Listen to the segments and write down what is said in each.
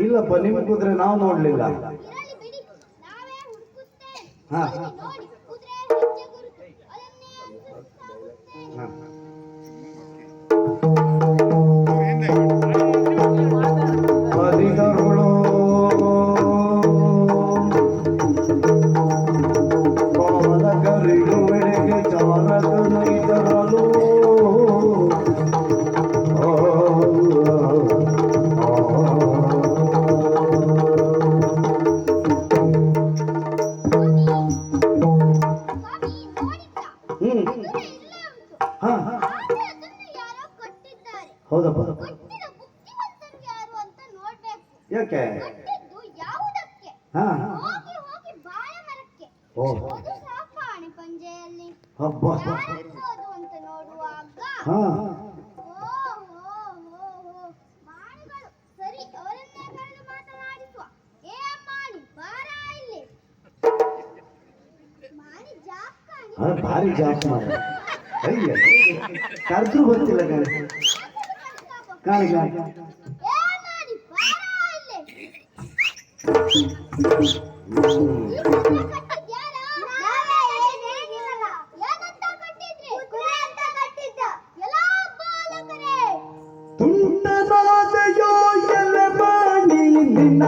ಇಲ್ಲಪ್ಪ ನಿಮ್ಗೆ ಕುದ್ರೆ ನಾವು ನೋಡ್ಲಿಲ್ಲ. ಹಾ. ಹಾ. ಹೌದಪ್ಪ. ಯಾಕೆ? ಹಾ. ಓ ಹಾ ಭಾರಿ ಜಾಸ್ತಿ ಮಾಡ ಅಯ್ಯ ಕರೆದ್ರೂ ಗೊತ್ತಿಲ್ಲ ಕಾಳೆ ಕಾಳೆ ಕಾಳೆ ತುಂಡರಾದೆಯೋ ಎಲೆ ಮಾಡಿ ನಿನ್ನ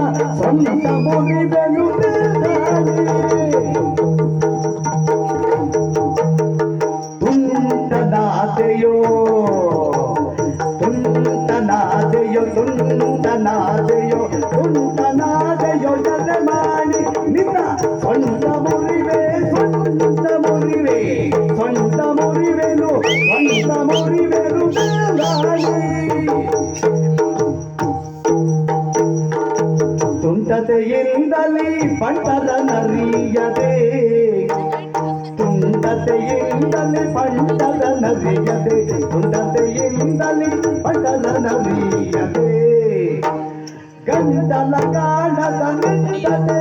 சொந்த முறிவே சொந்த முறிவே சொந்த முறிவேனு சொந்த முறிவேனு துண்டத்தையிந்தலி பட்டத நறியதே துண்டத்தையிந்தலி பட்டத நறியதே துண்டத்தையிந்தலி பட்டத நறியதே ಗಂಡಲ ಕಾಣದ ನಿಂದದೇ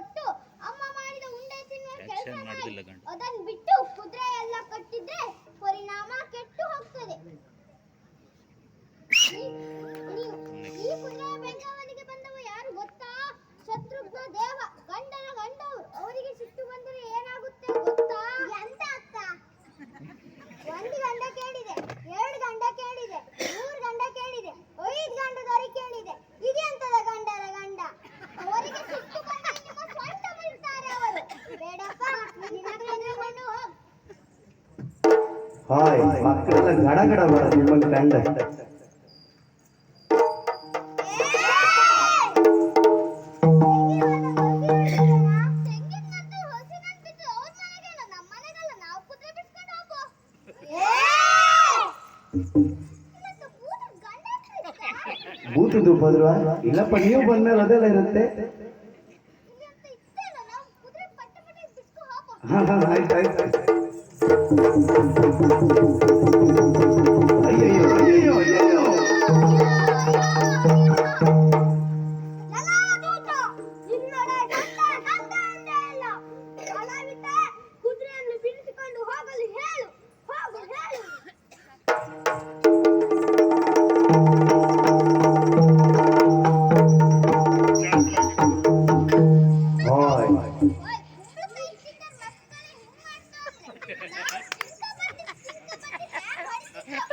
ಶಿಕ್ಷಣ ಗಂಡ. ಅದನ್ನ ಬಿಟ್ಟು ಕುದುರೆ ಎಲ್ಲ ಕಟ್ಟಿದ್ರೆ ಹಾಯ್ ಮಕ್ಕಳೆಲ್ಲ ಗಡಗಡ ಬರ ನಿಮಗೆ ಕಂಡ ಬೂತದ್ದು ಬದ್ರ ಇಲ್ಲಪ್ಪ ನೀವು ಬಂದ್ಮೇಲೆ ಅದೆಲ್ಲ ಇರುತ್ತೆ. ಹಾ ಹಾ ಆಯ್ತು ಆಯ್ತು. Thank you.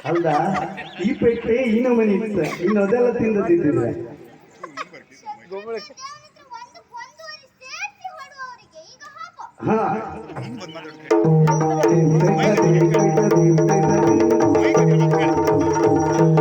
ಅಲ್ಲ ಈ ಪೆಟ್ಟೆ ಈ ಮನೆ ಇತ್ತು. ಇನ್ನು ಅದೆಲ್ಲ ತಿಂದದಿದ್ದಿಲ್ಲ ಹಾ.